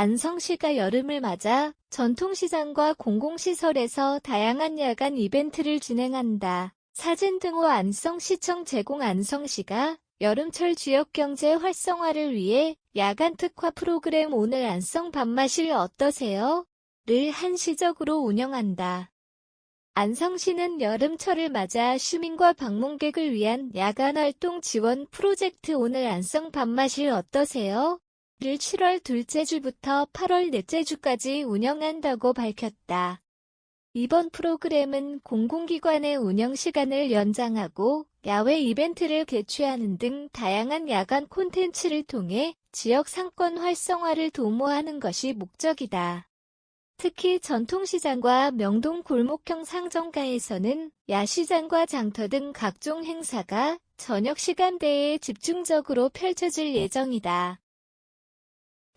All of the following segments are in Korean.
안성시가 여름을 맞아 전통시장과 공공시설에서 다양한 야간 이벤트를 진행한다. 사진 등호 안성시청 제공 안성시가 여름철 지역 경제 활성화를 위해 야간 특화 프로그램 오늘 안성 밥맛일 어떠세요? 를 한시적으로 운영한다. 안성시는 여름철을 맞아 시민과 방문객을 위한 야간 활동 지원 프로젝트 오늘 안성 밥맛일 어떠세요? 를 7월 둘째 주부터 8월 넷째 주까지 운영한다고 밝혔다. 이번 프로그램은 공공기관의 운영 시간을 연장하고 야외 이벤트를 개최하는 등 다양한 야간 콘텐츠를 통해 지역 상권 활성화를 도모하는 것이 목적이다. 특히 전통시장과 명동 골목형 상점가에서는 야시장과 장터 등 각종 행사가 저녁 시간대에 집중적으로 펼쳐질 예정이다.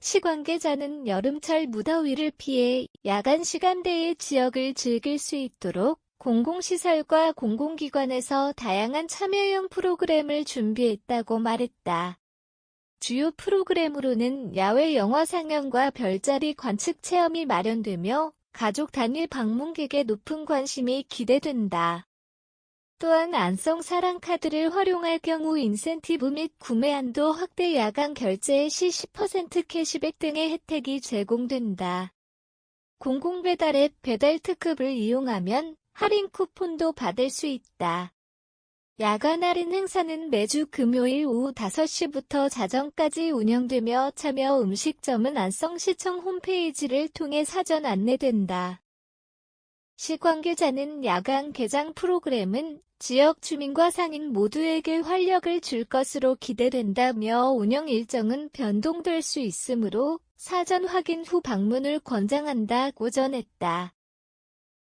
시관계자는 여름철 무더위를 피해 야간 시간대의 지역을 즐길 수 있도록 공공시설과 공공기관에서 다양한 참여형 프로그램을 준비했다고 말했다. 주요 프로그램으로는 야외 영화 상영과 별자리 관측 체험이 마련되며 가족 단위 방문객의 높은 관심이 기대된다. 또한 안성 사랑 카드를 활용할 경우 인센티브 및 구매 한도 확대 야간 결제 시 10% 캐시백 등의 혜택이 제공된다. 공공배달 앱 배달 특급을 이용하면 할인 쿠폰도 받을 수 있다. 야간 할인 행사는 매주 금요일 오후 5시부터 자정까지 운영되며 참여 음식점은 안성시청 홈페이지를 통해 사전 안내된다. 시 관계자는 야간 개장 프로그램은 지역 주민과 상인 모두에게 활력을 줄 것으로 기대된다며 운영 일정은 변동될 수 있으므로 사전 확인 후 방문을 권장한다고 전했다.